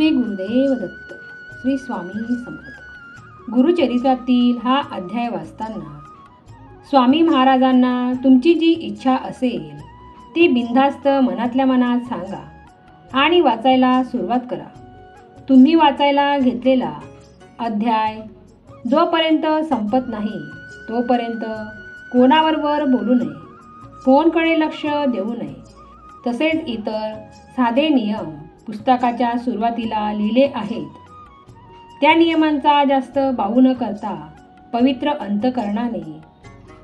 श्री गुरुदेव दत्त श्री स्वामी समर्थ. गुरुचरित्रातील हा अध्याय वाचताना स्वामी महाराजांना तुमची जी इच्छा असेल ती बिनधास्त मनातल्या मनात सांगा आणि वाचायला सुरुवात करा. तुम्ही वाचायला घेतलेला अध्याय जोपर्यंत संपत नाही तोपर्यंत कोणाबरोबर बोलू नये फोनकडे लक्ष देऊ नये तसेच इतर साधे नियम पुस्तकाच्या सुरुवातीला लिहिले आहेत. त्या नियमांचा जास्त बाऊ न करता पवित्र अंतकरणाने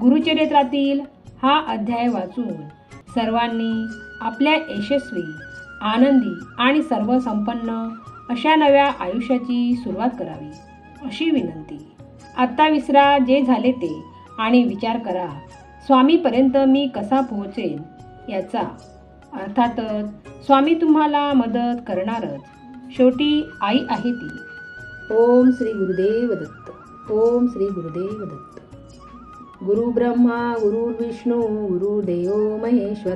गुरुचरित्रातील हा अध्याय वाचून सर्वांनी आपल्या यशस्वी आनंदी आणि सर्वसंपन्न अशा नव्या आयुष्याची सुरुवात करावी अशी विनंती. आत्ता विसरा जे झाले ते आणि विचार करा स्वामीपर्यंत मी कसा पोहोचेन याचा अर्थातच स्वामी तुम्हाला मदत करणारच. शेवटी आई आहे ती. ओम श्री गुरुदेव दत्त. ओम श्री गुरुदेव दत्त. गुरु ब्रह्मा गुरुर्विष्णू गुरुदेव महेश्वर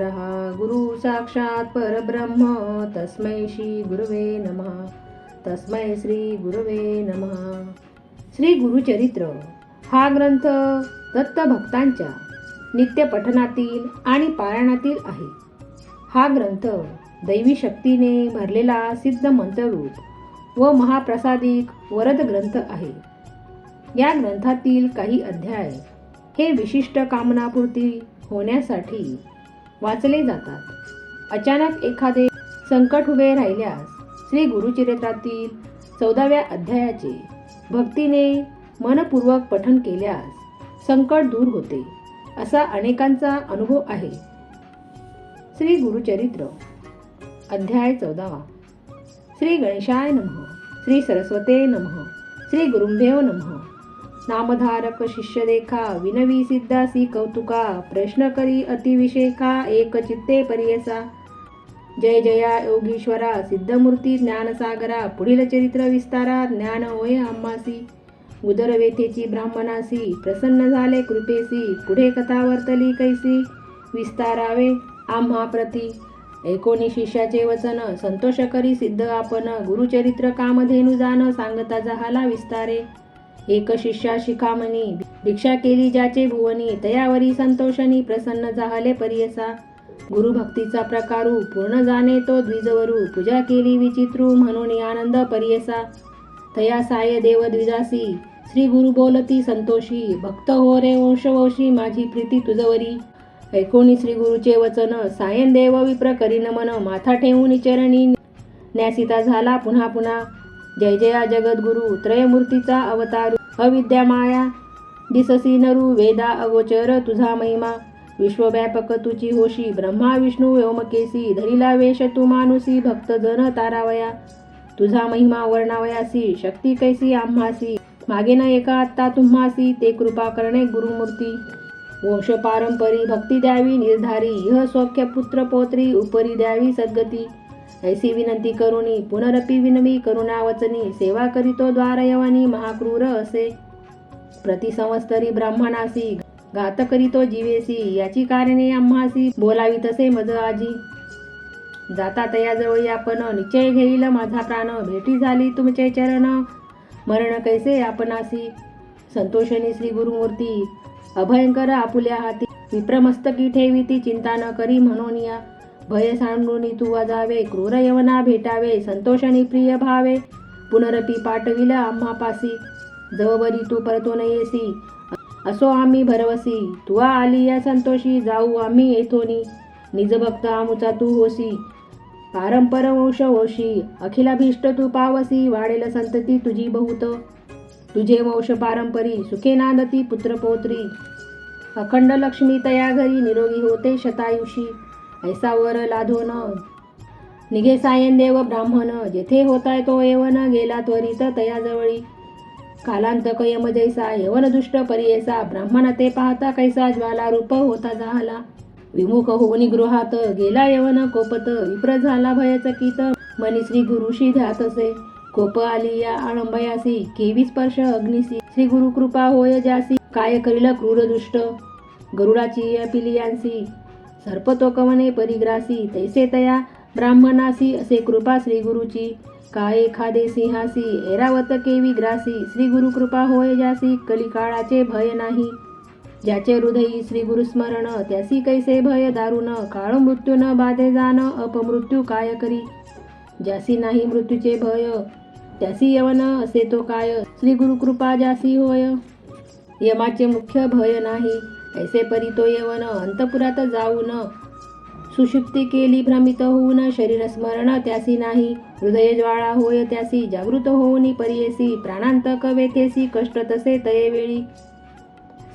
गुरु साक्षात परब्रह्म. तस्मै श्री गुरुवे नमः. तस्मै श्री गुरुवे नमः. श्री गुरुचरित्र. हा ग्रंथ दत्त भक्तांच्या नित्य पठनातील आणि पारायणातील आहे. हा ग्रंथ दैवी शक्तीने भरलेला सिद्ध मंत्ररूप व महाप्रसादिक वरद ग्रंथ आहे. या ग्रंथातील काही अध्याय हे विशिष्ट कामनापूर्ती होण्यासाठी वाचले जातात. अचानक एखादे संकट उभे राहिल्यास श्री गुरुचरित्रातील चौदाव्या अध्यायाचे भक्तीने मनपूर्वक पठन केल्यास संकट दूर होते असा अनेकांचा अनुभव आहे. श्री गुरुचरित्र अध्याय चौदावा. श्री गणेशाय नमः श्री सरस्वते नमः श्री गुरुंभेव नमः. नामधारक शिष्य देखा विनवी सिद्धासी कौतुका प्रश्न करी अतिविशेखा एक चित्ते परियसा. जय जया योगीश्वरा सिद्धमूर्ती ज्ञानसागरा पुढील चरित्र विस्तारा ज्ञान होय अम्मासी उदरवेथेची ब्राह्मणासी प्रसन्न झाले कृपेसी पुढे कथा वर्तली कैसी. विस्तारावे. आम्हा प्रती. एकोणी शिष्याचे वचन संतोष करी सिद्ध आपण गुरुचरित्र कामधेनु जाण सांगता जहाला विस्तारे. एक शिष्या शिखामणी भिक्षा केली ज्याचे भुवनी तयावरी संतोषणी प्रसन्न झाले परियसा. गुरुभक्तीचा प्रकारू पूर्ण जाणे तो द्विजवरू पूजा केली विचित्रू म्हणून आनंद परियसा. तया साय देव द्विजासी श्री गुरु बोलती संतोषी भक्त हो रे वंशवंशी माझी प्रीती तुझवरी. ऐकोणी श्री गुरुचे वचन सायन देव विप्र करी नमन माथा ठेवून चरणी न्यासिता झाला पुन्हा पुन्हा. जय जया जगद्गुरु त्रयमूर्तीचा अवतारू. अविद्या माया दिससी नरू वेदा अगोचर तुझा महिमा. विश्वव्यापक तुची होशी ब्रह्मा विष्णू व्योमकेसी धरिला वेश तू मानुसी भक्त जन तारावया. तुझा महिमा वर्णावयासी शक्ती कैसी आम्हासी. मागे न एका आत्ता तुम्हासी ते कृपा करणे गुरुमूर्ती. वंश पारंपरी भक्ती द्यावी निर्धारी इह सौख्य पुत्र पौत्री उपरी द्यावी सद्गती. ऐसी विनंती करुणी पुनरपी विनवी करुणा वचनी सेवा करीतो द्वारयवनी महाक्रूर असे. प्रतिसंवस्तरी ब्राह्मणासी घात करीतो जीवेसी याची कारणे आम्हासी बोलावी तसे मज आजी जाता तयाजवळी आपण निश्चय घेईल माझा प्राण भेटी झाली तुमचे चरण. मरण कैसे आपणासी? संतोषणी श्री गुरुमूर्ती अभयंकर आपुल्या हाती. विप्रमस्तकी ठेवी ती चिंता न करी म्हणून या. भय सांडून तू जावे क्रूर यवना भेटावे संतोषणी प्रिय भावे. पुनरपी पाठविल आम्हापासी. जवबरी तू परतो न येसी. असो आम्ही भरवसी. तुवा आली या संतोषी जाऊ आम्ही येथोनी. निजभक्त आमुचा तू होसी. पारंपर वंश होशी. अखिलाभीष्ट तू पावसी. वाढेल संतती तुझी बहुत. तुझे वंश पारंपरी सुखे नांदती पुत्रपौत्री. अखंड लक्ष्मी तया घरी निरोगी होते शतायुषी. ऐसा वर लाधोन निघे सायन देव ब्राह्मण जेथे होताय तो येवन गेला त्वरित तयाजवळी कालांतक कयम जैसा यवन दुष्ट परियेसा. ब्राह्मण ते पाहता कैसा ज्वाला रूप होता जाहला. विमुख होऊन गृहात गेला यवन कोपत. विप्र झाला भयचकित. मनी श्री गुरुशी ध्यातसे कोप आली या आळंबयासी केवी स्पर्श अग्निसी श्री गुरु कृपा होय जासी काय करील क्रूर दुष्ट गरुडाची या पिलियांसी सर्पतो कवने परिग्रासी तैसे तया ब्राह्मणासी असे कृपा श्री गुरुची काय एखादे सिंहासी ऐरावत केवी ग्रासी श्री गुरु कृपा होय जासी कलिकाळाचे भय नाही. ज्याचे हृदयी श्री गुरुस्मरण त्यासी कैसे भय दारुण काळ मृत्यू न बाधे जाण अपमृत्यू काय करी? ज्यासी नाही मृत्यूचे भय त्यासी यवन असे तो काय? श्री गुरु कृपा होय. यमाचे मुख्य भय नाही. ऐसे परी तो यवन अंतपुरात जाऊन सुषुप्ती केली भ्रमित होऊन शरीर स्मरण त्यासी नाही. हृदय ज्वाळा होय त्यासी जागृत होऊन परियेसी प्राणांतक वेथेसी कष्ट तसे तये वेळी.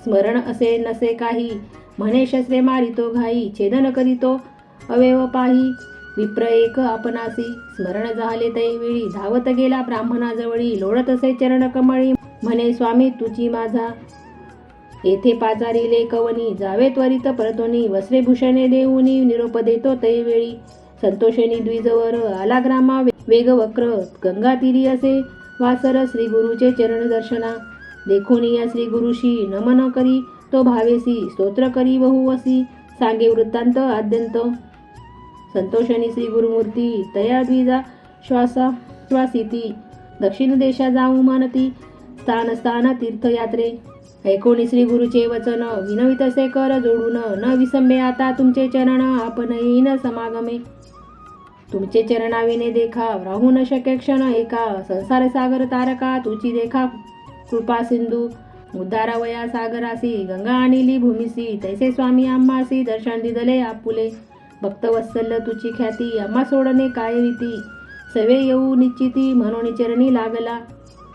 स्मरण असे नसे काही म्हणे शस्त्रे मारितो घाई छेदन करीतो अवयव पाही. विप्र एक आपणासी स्मरण झाले तै वेळी. धावत गेला ब्राह्मणाजवळी. लोळत असे चरण कमळी. म्हणे स्वामी तुझी माझा. येथे पाचारिले कवनी. जावे त्वरित परतोनी वस्त्रे भूषणे देऊनी. निरोप देतो तै वेळी. संतोषणी द्विजवर आला ग्रामा. वेग वक्र. गंगा तिरी असे. वासर श्री गुरुचे चरण दर्शना. देखोनी या श्री गुरुशी नमन करी. तो भावेसी स्तोत्र करी. बहुवसी. सांगे वृत्तांत आद्यंत. संतोषणी श्री गुरुमूर्ती तया द्विजा श्वासा श्वासिती. दक्षिण देशा जाऊ मानती स्थान स्थान तीर्थयात्रे. ऐकोणी श्री गुरुचे वचन विनवित असे कर जोडून न विसंबे आता तुमचे चरण आपण न समागमे. तुमचे चरणाविने देखा राहू न शक्य क्षण एका. संसार सागर तारका तुची देखा कृपा सिंधू. उद्धारावया सागरासी गंगा आणिली भूमिसी तैसे स्वामी आम्हासी दर्शन दिदले आपुले. भक्तवत्सल्य तुची ख्याती आम्हा सोडणे काय रीती? सवे येऊ निश्चिती म्हणून चरणी लागला.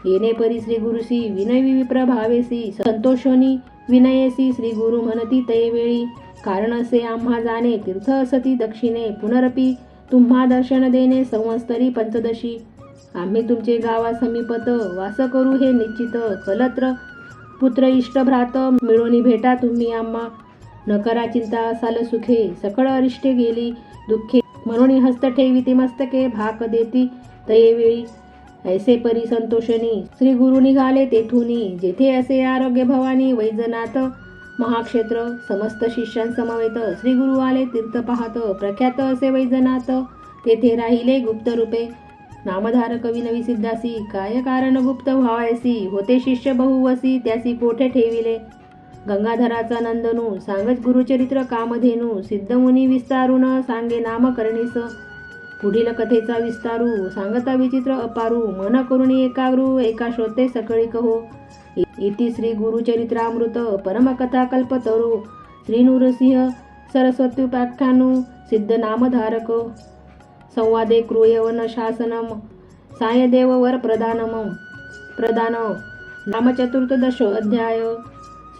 येणे परी श्री गुरुसी विनय विप्र भावेसी संतोषोनी विनयेसी श्री गुरु म्हणती तये वेळी. कारण असे आम्हा जाणे तीर्थ असती दक्षिणे. पुनरपी तुम्हा दर्शन देणे संवत्सरी पंचदशी. आम्ही तुमचे गावा समीपत वास करू हे निश्चित. कलत्र पुत्र इष्ट भ्रात मिळून भेटा तुम्ही आम्हा. नकरा चिंता असाल सुखे सकळ अरिष्टे गेली दुःखे. म्हणून हस्त ठेवी मस्तके भाक देती. तये वेळी ऐसे परी संतोषणी. श्री गुरु निघाले तेथुनी. जेथे असे आरोग्य भवानी वैजनाथ. महाक्षेत्र समस्त शिष्यांसमवेत. श्री गुरु आले तीर्थ पाहत. प्रख्यात असे वैजनाथ. तेथे राहिले गुप्त रूपे. नामधार कवी नवी सिद्धासी. काय कारण गुप्त व्हावायसी? होते शिष्य बहुवसी. त्यासी कोठे ठेविले. गंगाधराचा नंदनू सांगत गुरुचरित्र कामधेनू सिद्धमुनी विस्तारून सांगे नामकरणीस पुढील कथेचा विस्तारू सांगता विचित्र अपारू मन करुणी एकाग्रू एका श्रोते सकळी कहो. इति श्री गुरुचरित्रामृत परमकथा कल्पतरू श्री नृसिंह सरस्वत्युपाख्यानु सिद्ध नामधारक. संवादे क्रूयवन शासनम सायदेव वर प्रदानम. प्रदान नामचतुर्दश अध्याय.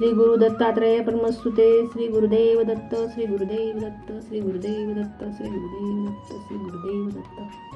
श्री गुरु दत्तात्रय परमस्तुते श्री गुरुदेव दत्त श्री गुरुदेव दत्त श्री गुरुदेव दत्त श्री गुरुदेव दत्त श्री गुरुदेव दत्त।